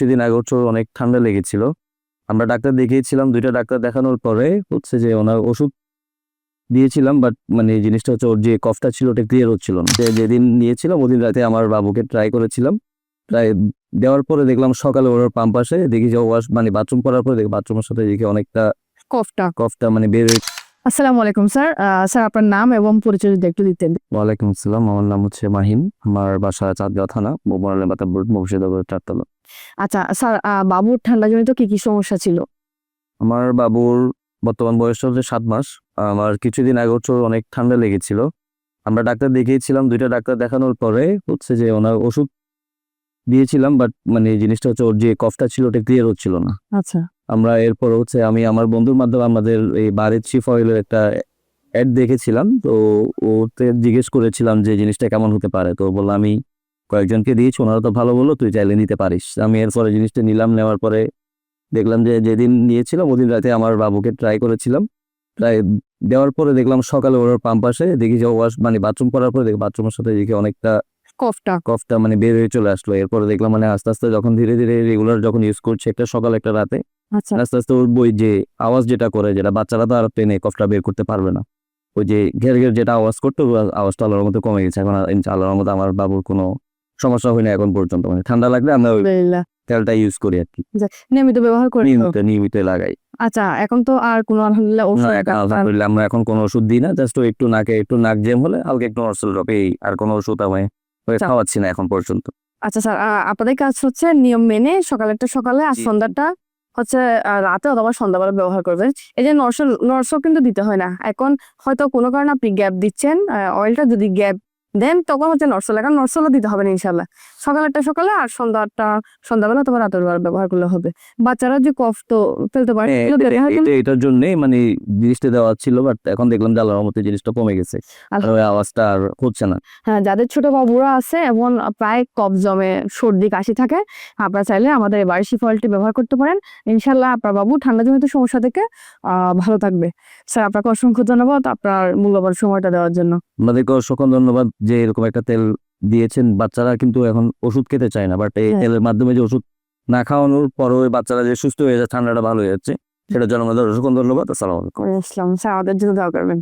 কিছুদিন আগে হচ্ছে অনেক ঠান্ডা লেগেছিল। আমরা ডাক্তার দেখিয়েছিলাম দুইটা ডাক্তার দেখানোর পরে হচ্ছে যে ওনার ওষুধ দিয়েছিলাম বাট মানে জিনিসটা হচ্ছে ওর যে কফটা ছিল ওটা ক্লিয়ার হচ্ছিল না। যে যেদিন নিয়েছিলাম ওদিন রাতে আমার বাবুকে ট্রাই করেছিলাম। ট্রাই দেওয়ার পরে দেখলাম সকালে ওর পাম্প আসে দেখি যে ওয়াশ মানে বাথরুম করার পরে দেখি বাথরুমের সাথে দেখি অনেকটা কফটা। কফটা মানে বের হয়ে আসসালামু আলাইকুম স্যার। স্যার আপনার নাম এবং পরিচয় যদি একটু দিতেন। ওয়ালাইকুম আসসালাম। আমার নাম হচ্ছে মাহিন আমার বাসা চাঁদগাঁও থানা মোবাইল বাতা মুর্শিদাবাদ চারতলা। আচ্ছা স্যার বাবুর ঠান্ডাজনিত কি কি সমস্যা ছিল? আমার বাবুর বর্তমান বয়সটা হচ্ছে সাত মাস। আমার কিছুদিন আগে ওর অনেক ঠান্ডা লেগেছিল। আমরা ডাক্তার দেখিয়েছিলাম দুইটা ডাক্তার দেখানোর পরে হচ্ছে যে ওনার ওষুধ দিয়েছিলাম বাট মানে জিনিসটা হচ্ছে ওর যে কফটা ছিল ওটা ক্লিয়ার হচ্ছিল না। আচ্ছা। আমরা এরপর হচ্ছে আমি আমার বন্ধুর মাধ্যমে আমাদের এই বারের চিফ অয়েলের একটা অ্যাড দেখেছিলাম। তো ওতে জিজ্ঞেস করেছিলাম যে জিনিসটা কেমন হতে পারে। তো বললাম আমি কয়েকজনকে দিয়েছি ওনারা তো ভালো বলল তুই চাইলে নিতে পারিস। আমি এরপরে জিনিসটা নিলাম নেওয়ার পরে দেখলাম যে যেদিন নিয়েছিলাম ওদিন রাতে আমার বাবুকে ট্রাই করেছিলাম। ট্রাই দেওয়ার পরে দেখলাম সকালে ওর পাম্প আসে দেখি যে ওয়াশ মানে বাথরুম করার পরে দেখি বাথরুমের সাথে দেখি অনেকটা কফটা। কফটা মানে বের হয়ে চলে আসলো। এরপরে দেখলাম মানে আস্তে আস্তে যখন ধীরে ধীরে রেগুলার যখন ইউজ করছে একটা সকাল একটা রাতে আস্তে আস্তে ওর বই যে আওয়াজ যেটা করে যেটা বাচ্চারা তো আর পেনে কফটা বের করতে পারবে না। ওই যে ঘের ঘের যেটা আওয়াজ করতো আওয়াজটা আল্লাহর মতো কমে গেছে। এখন আল্লাহর মতো আমার বাবুর কোনো সমস্যা হয় না এখন পর্যন্ত। মানে ঠান্ডা লাগলে আমরা ওই তেলটা ইউজ করি আর কি। নিয়মিত ব্যবহার করি নিয়মিত নিয়মিত লাগাই। আচ্ছা এখন তো আর কোনো আলহামদুলিল্লাহ না, ওষুধ এখন আলহামদুলিল্লাহ আমরা এখন কোনো ওষুধ দিই না। জাস্ট একটু নাকে একটু নাক জ্যাম হলে হালকা একটু নরসেল ড্রপ এই আর কোনো ওষুধ আমি ওই আচ্ছা। খাওয়াচ্ছি না এখন পর্যন্ত। আচ্ছা স্যার আপনাদের কাজ হচ্ছে নিয়ম মেনে সকালেরটা সকালে আর সন্ধ্যাটা হচ্ছে রাতে অথবা সন্ধ্যাবেলা ব্যবহার করবেন। এই যে নরসল নর্সও কিন্তু দিতে হয় না। এখন হয়তো কোনো কারণে আপনি গ্যাপ দিচ্ছেন অয়েলটা যদি গ্যাপ দেন তখন হচ্ছে নরসল এখন নরসলও দিতে হবে না ইনশাল্লাহ সকালেরটা সকালে আর সন্ধ্যাটা সন্ধ্যাবেলা তোমার রাতের বেলা ব্যবহার করলে হবে। বাচ্চারা যে কফ তো ফেলতে পারে হ্যাঁ, এটার জন্য মানে জিনিসটা দেওয়া ছিল বাট এখন দেখলাম যে মতো জিনিসটা কমে গেছে। আওয়াজটা আর হচ্ছে না। হ্যাঁ যাদের ছোট বাবুরা আছে এবং প্রায় কফ জমে সর্দি কাশি থাকে আপনারা চাইলে আমাদের এই বার্ষি ফলটি ব্যবহার করতে পারেন। ইনশাল্লাহ আপনার বাবু ঠান্ডা জনিত সমস্যা থেকে আহ, ভালো থাকবে। স্যার আপনাকে অসংখ্য ধন্যবাদ আপনার মূল্যবান সময়টা দেওয়ার জন্য। আমাদেরকে অসংখ্য ধন্যবাদ। যে এরকম একটা তেল দিয়েছেন বাচ্চারা কিন্তু এখন ওষুধ খেতে চায় না। বাট এই হ্যাঁ। তেলের মাধ্যমে যে ওষুধ না খাওয়ানোর পরও বাচ্চারা যে সুস্থ হয়ে যাচ্ছে ঠান্ডাটা ভালো হয়ে যাচ্ছে সেটার জন্য আমাদের অসংখ্য ধন্যবাদ। আসসালাম আলাইকুম। আসসালাম। স্যার আমাদের জন্য দোয়া করবেন।